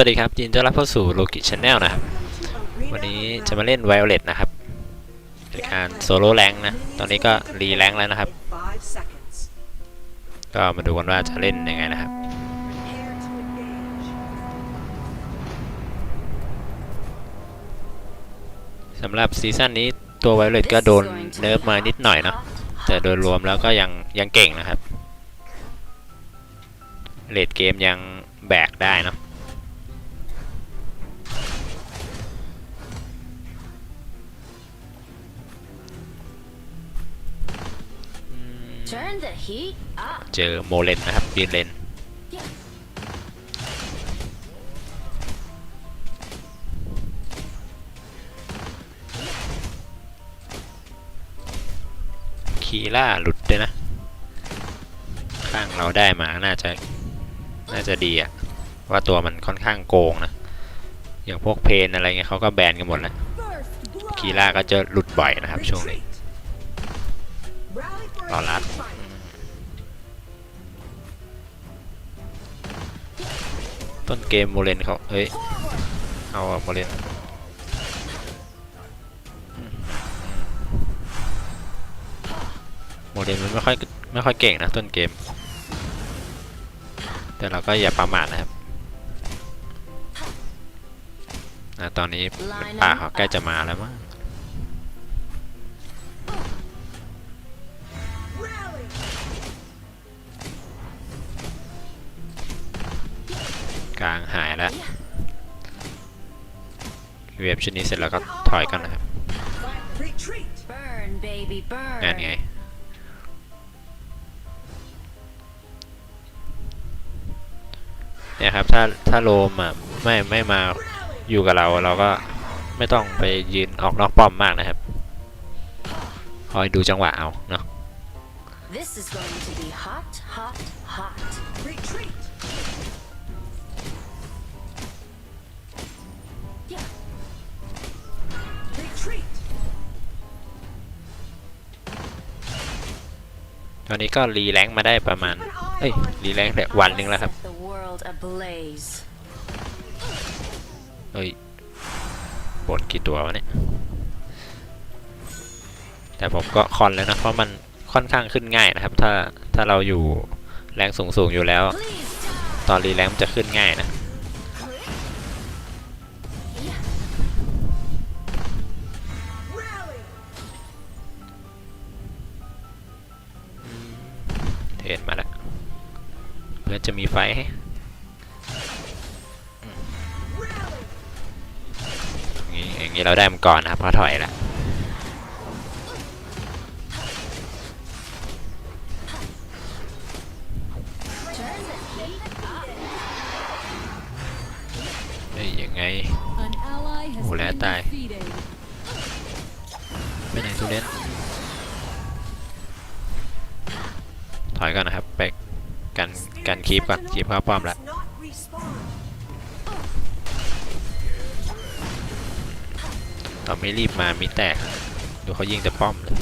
สวัสดีครับยินดีต้อนรับเข้าสู่โลกิชแนลนะครับ วันนี้จะมาเล่นไวโอเลตนะครับเป็นการโซโล่แรงนะ ตอนนี้ก็รีแรงแล้วนะครับ ก็มาดูกันว่าจะเล่นยังไงนะครับ สำหรับซีซั่นนี้ตัวไวโอเลตก็โดนเนิร์ฟมานิดหน่อยเนาะแต่โดยรวมแล้วก็ยังยังเก่งนะครับเลดเกมยังแบกได้เนาะ เจอโมเลนนะครับยืนเลนคีล่าหลุดด้วยนะ ข้างเราได้มาน่าจะ น่าจะดีอะว่าตัวมันค่อนข้างโกงนะ อย่างพวกเพนอะไรเงี้ยเขาก็แบนกันหมดแล้วคีล่าก็จะหลุดบ่อยนะครับช่วงนี้รอรัด ต้นเกมโมเลนเขาเฮ้ย เอาโมเลนโมเลนมันไม่ค่อยไม่ค่อยเก่งนะต้นเกม แต่เราก็อย่าประมาทนะครับอะตอนนี้ป่าเขาใกล้จะมาแล้วมั้ง กลางหายแล้วเวฟชุดนี้เสร็จแล้วก็ถอยกันนะครับ Retreat. Burn, baby, burn. นั่นไงเนี่ยครับถ้าถ้าโลมอะไม่ไม่มาอยู่กับเราเราก็ไม่ต้องไปยืนออกนอกป้อมมากนะครับ คอยดูจังหวะเอาเนาะ ตอนนี้ก็รีแรงมาได้ประมาณ เอ้ย รีแรงแต่วันหนึ่งแล้วครับเอ้ยบนกี่ตัววะเนี่ย แต่ผมก็คอนแล้วนะ เพราะมันค่อนข้างขึ้นง่ายนะครับ ถ้าถ้าเราอยู่แรงสูงสูงๆอยู่แล้ว ตอนรีแรงมันจะขึ้นง่ายนะ จะมีไฟอย่างนี้เราได้มันก่อนนะครับเพาะถอยแล้ยังไงโอ้แล้วตายไปไหนทุเรศถอยก่อนนะครับ คีบก่อนคีบเข้าป้อมแล้ว Does not respawn. เราไม่รีบมามิแตก ดูเขายิงแต่ป้อมเลย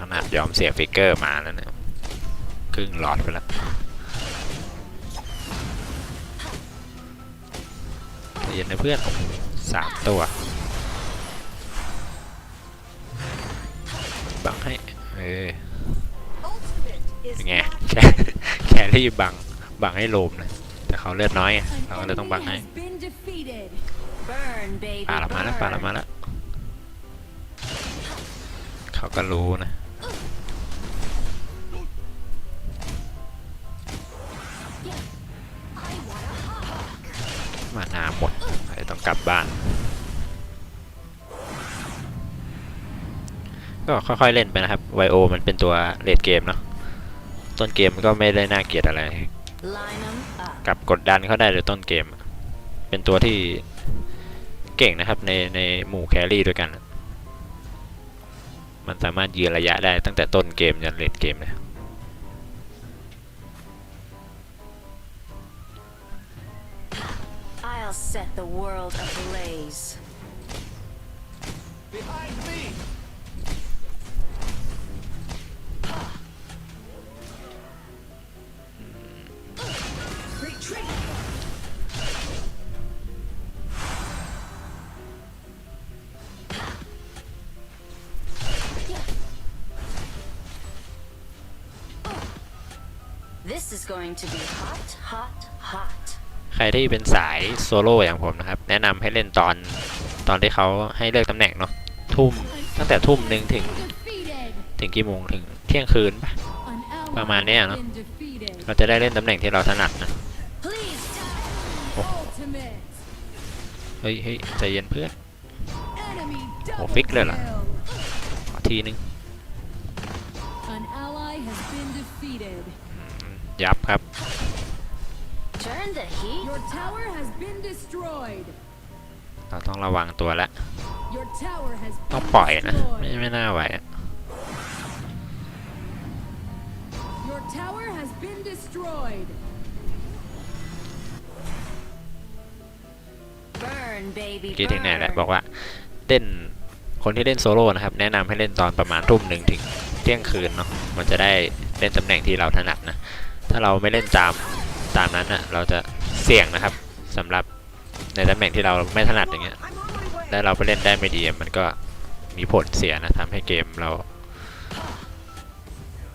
ขนาดยอมเสียฟิกเกอร์มาแล้วเนี่ยครึ่งหลอดไปแล้วเย็นนะเพื่อนสามตัว บังให้ เออ Ultimate is เป็นไง not แค่แครี่บัง บังให้โลมนะ แต่เขาเลือดน้อยไง An เราก็เลยต้องบัง enemy ให้ has been defeated. Burn, baby, ป่าละมาแล้ว burn. ป่าละมาแล้วเขาก็รู้นะ ก็ค่อยๆเล่นไปนะครับไวโอมันเป็นตัวเลดเกมเนาะต้นเกมก็ไม่ได้น่าเกลียดอะไร กับกดดันเขาได้เลยต้นเกม เป็นตัวที่เก่งนะครับในในหมู่แครี่ด้วยกัน มันสามารถยืนระยะได้ตั้งแต่ต้นเกมจนเลดเกมเลย This is going to be hot, hot, hot. ใครที่เป็นสายโซโล่อย่างผมนะครับ แนะนำให้เล่นตอนตอนที่เขาให้เลือกตำแหน่งเนาะทุ่มตั้งแต่ทุ่มหนึ่งถึง Defeated. ถึงกี่โมงถึงเที่ยงคืนปะ An ally ประมาณเนี้ย has เนอะ been defeated. เราจะได้เล่นตำแหน่งที่เราถนัดนะ Please Ultimate. เฮ้ยเฮ้ยใจเย็นเพื่อน Enemy Oh, double fix lên à? kill. ขอทีนึง ยับครับ turn the heat. Your tower has been destroyed. เราต้องระวังตัวแล้ว Your tower has ต้อง been ปล่อยนะ ไม่ destroyed. ไม่น่าไหวอะ Your tower has been destroyed. Burn, baby, เมื่อกี้ถึงไหนแล้ว burn. บอกว่าเล่นคนที่เล่นโซโล่นะครับ แนะนำให้เล่นตอนประมาณทุ่มหนึ่งถึงเที่ยงคืนเนาะมันจะได้เล่นตำแหน่งที่เราถนัดนะ ถ้าเราไม่เล่นตามตามนั้นอะเราจะเสี่ยงนะครับสำหรับในตำแหน่งที่เราไม่ถนัดอย่างเงี้ยแล้วเราไปเล่นได้ไม่ดีมันก็มีผลเสียนะทำให้เกมเรา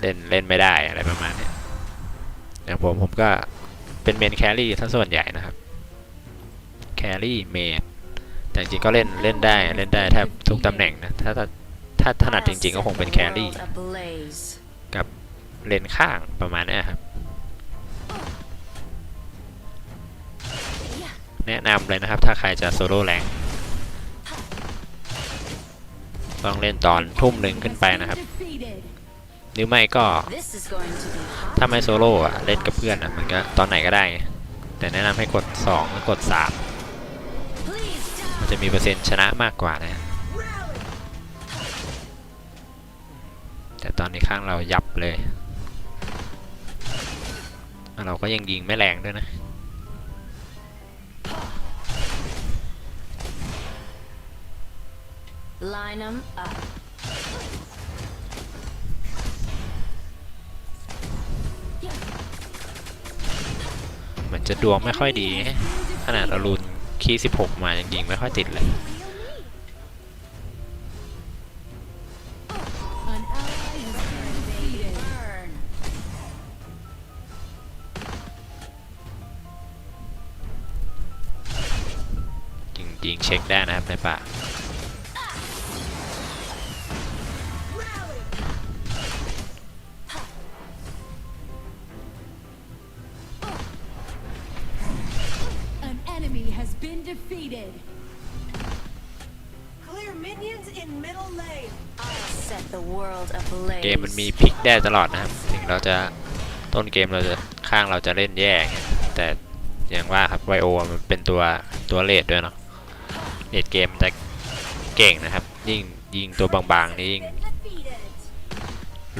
เล่นเล่นไม่ได้อะไรประมาณนี้อย่างผมผมก็เป็นเมนแครี่ถ้าส่วนใหญ่นะครับแครี่เมนแต่จริงก็เล่นเล่นได้เล่นได้แทบทุกตำแหน่งนะถ้าถ้าถนัดจริงๆก็คงเป็นแครี่กับ เลนข้างประมาณนี้ครับ แนะนำเลยนะครับถ้าใครจะโซโล่แรงต้องเล่นตอนทุ่มหนึ่งขึ้นไปนะครับ หรือไม่ก็ถ้าไม่โซโล่อะเล่นกับเพื่อนอะมันก็ตอนไหนก็ได้ แต่แนะนำให้กด2หรือกด 3 มันจะมีเปอร์เซ็นต์ชนะมากกว่านะแต่ตอนนี้ข้างเรายับเลย เราก็ยังยิงไม่แรงด้วยนะ line them up. เหมือนจะดวงไม่ค่อยดีแฮะขนาดเราลุนคีย์16มายังยิงไม่ค่อยติดเลย ยิงเช็คได้นะครับในป่า Rally. An enemy has been defeated. Clear minions in middle lane. I'll set the world ablaze. เกมมันมีพลิกได้ตลอดนะครับ ถึงเราจะต้นเกมเราจะข้างเราจะเล่นแย่ไงแต่อย่างว่าครับไวโอมันเป็นตัวตัวเลดด้วยเนาะ เลดเกมมันจะเก่งนะครับ ยิ่งยิงตัวบางๆนี่ยิ่ง Defeated.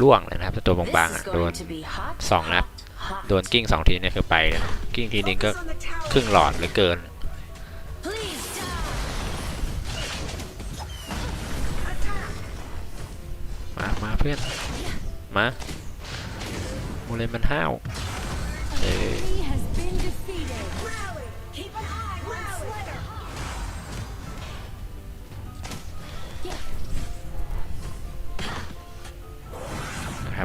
ล่วงเลยนะครับถ้าตัว This บางๆ is อะโดน going to be hot. สองนัด hot, hot. โดนกิ้งสองทีเนี่ยคือไปเลยนะกิ้งทีนึงก็ Focus on the tower. ครึ่งหลอดหรือเกิน Please die. Attack. มามาเพื่อนมาโมเลนมันห้าว An Hey. enemy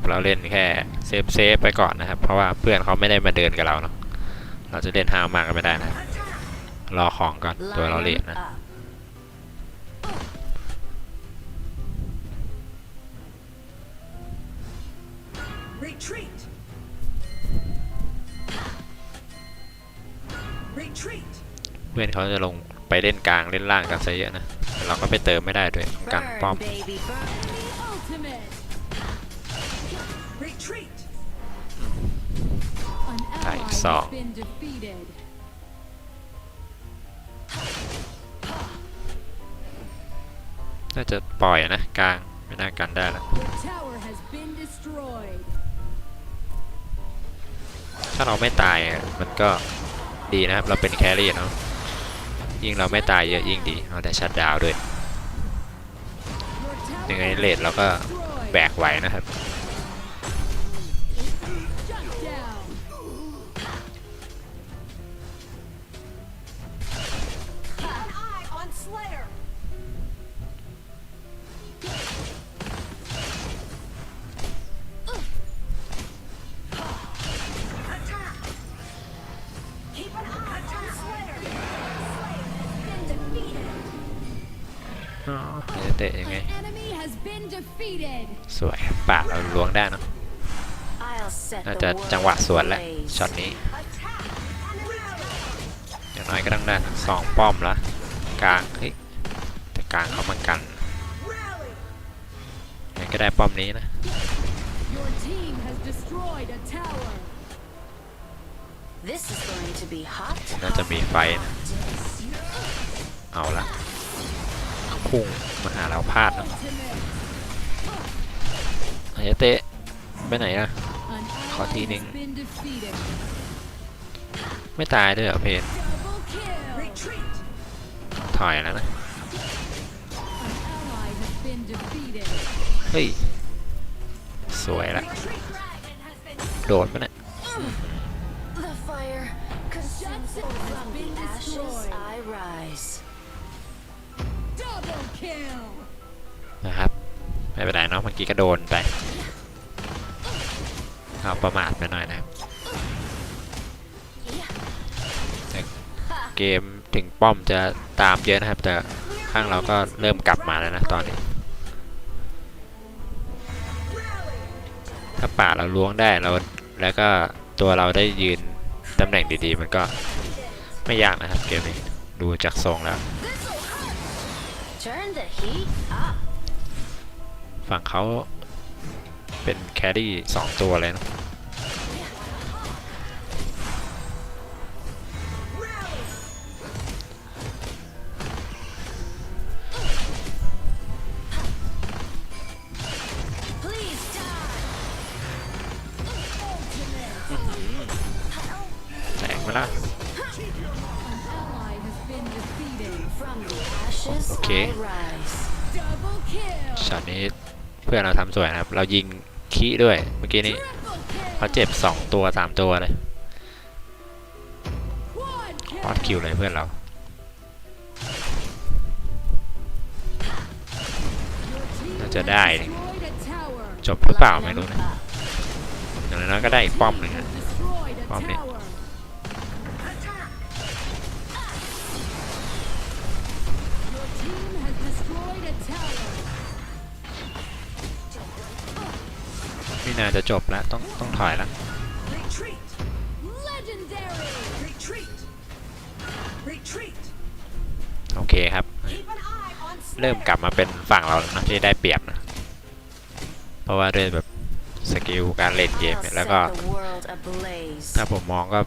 เราเล่นแค่เซฟเซฟไปก่อนนะครับ เพราะว่าเพื่อนเขาไม่ได้มาเดินกับเราเนาะเราจะเล่นห้าวมากก็ไม่ได้นะครับ Attack. รอของก่อนตัวเรา Line เลท them นะ up. Retreat. Retreat. เพื่อนเขาจะลงไปเล่นกลางเล่นล่างกันซะเยอะนะแต่เราก็ไปเติมไม่ได้ด้วยต้องกันป้อม น่าจะปล่อยนะกลางไม่น่ากันได้แล้วถ้าเราไม่ตายมันก็ดีนะครับ เราเป็นแครี่เนาะยิ่งเราไม่ตายเยอะยิ่งดีเอาแต่ชัดดาวด้วยยังไงเลดเราก็แบกไหวนะครับ เตะยังไง An enemy has been defeated. สวยป่าเราล้วงได้เนอะ I'll set น่า the จะจังหวะ world สวนแล้ว ablaze. ช็อตนี้ Attack! Rally! อย่างน้อยก็ต้องได้ทั้งสองป้อมละกลางเฮ้ยแต่กลางเขามากัน Rally! งั้นก็ได้ป้อมนี้นะ Your team has destroyed a tower. This is going to be hot. น่าจะมีไฟนะเอาละ พุ่งมาหาเราพลาดนะอาเตะไปไหนนะขอทีนึง ไม่ตายด้วยเหรอเพนถอยแล้วนะ เฮ้ย สวยละ โดดปะเนี่ย นะครับ ไม่เป็นไรเนาะเมื่อกี้ก็โดนไปเอาประมาทไปหน่อยนะครับเกมถึงป้อมจะตามเยอะนะครับ แต่ข้างเราก็เริ่มกลับมาแล้วนะตอนนี้ ถ้าป่าเราล้วงได้เราแล้วก็ตัวเราได้ยืนตำแหน่งดีๆ มันก็ไม่ยากนะครับเกมนี้ดูจากทรงแล้ว ฝั่งเขาเป็นแครี่สองตัวเลยนะ ช็อตนี้เพื่อนเราทำสวยนะครับ เรายิงคีด้วยเมื่อกี้นี้เขาเจ็บ 2 ตัว 3 ตัวเลย Quad พอดคิวเลยเพื่อนเราน่าจะได้ จบหรือเปล่าไม่รู้นะอย่างน้อยก็ได้อีกป้อมหนึ่ง Has นะ destroyed ไม่น่าจะจบแล้วต้องต้องถอยแล้ว Retreat! Legendary. Retreat! Retreat! โอเคครับ Keep an eye on เริ่ม Slayer! กลับมาเป็นฝั่งเราแล้วนะที่ได้เปรียบนะ เพราะว่าด้วยแบบสกิลการเล่นเกม I'll เนี่ย set แล้วก็ the world ablaze. ถ้าผมมองก็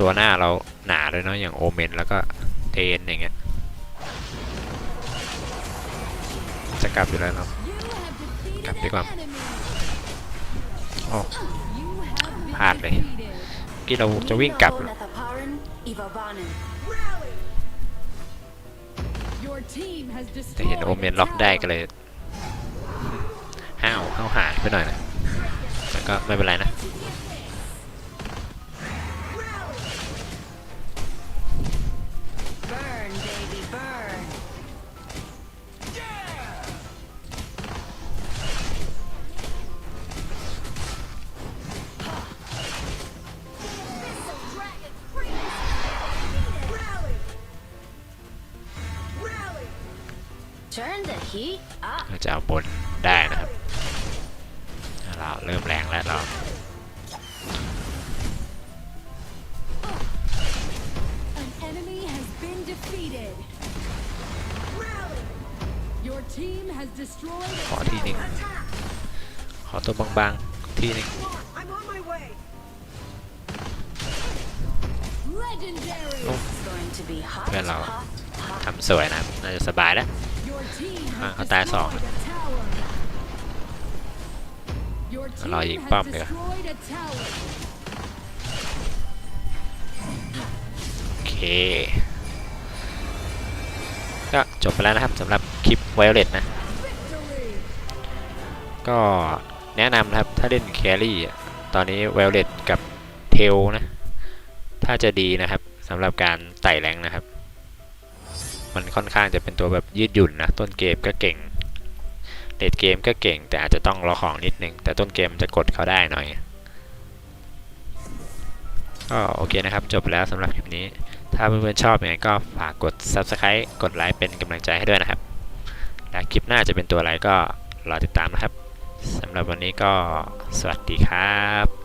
ตัวหน้าเราหนาเลยเนาะอย่างโอเมนแล้วก็เทนอย่างเงี้ย จะกลับอยู่แล้วเนาะกลับดีกว่าโอ้พลาดเลยกี่เราจะวิ่งกลับ จะเห็นโอเมนล็อกได้ก็เลยห้าวเข้าหาไปหน่อยนะแต่ก็ไม่เป็นไรนะ เราจะเอาบนได้นะครับ เราเริ่มแรงแล้วเรา An enemy has been defeated. Rally! Your team has destroyed ขอ a ทีหนึ่ง tower. Attack! ขอตัวบางๆ ทีหนึง Come on, I'm on my way! Legendary. Oh. It's going to be hot, Hello. hot, hot. ทำสวยนะครับ น่าจะสบายแล้ว Your team Ah, has เขาตายสอง destroyed a tower. Your รอ team ยิง has ป้อมดีกว่า destroyed a tower. โอเค ก็จบไปแล้วนะครับสำหรับคลิปไวโอเลตนะ Victory. ก็แนะนำนะครับ ถ้าเล่นแครี่อะตอนนี้เวลเลตกับเทลนะ ถ้าจะดีนะครับสำหรับการไต่แรงนะครับ มันค่อนข้างจะเป็นตัวแบบยืดหยุ่นนะ ต้นเกมก็เก่งเลดเกมก็เก่ง แต่อาจจะต้องรอของนิดนึง แต่ต้นเกมจะกดเขาได้หน่อยก็โอเคนะครับ จบแล้วสำหรับคลิปนี้ ถ้าเพื่อนๆชอบยังไงก็ฝากกด Subscribe กดไลค์เป็นกำลังใจให้ด้วยนะครับ และคลิปหน้าจะเป็นตัวอะไรก็รอติดตามนะครับสำหรับวันนี้ก็สวัสดีครับ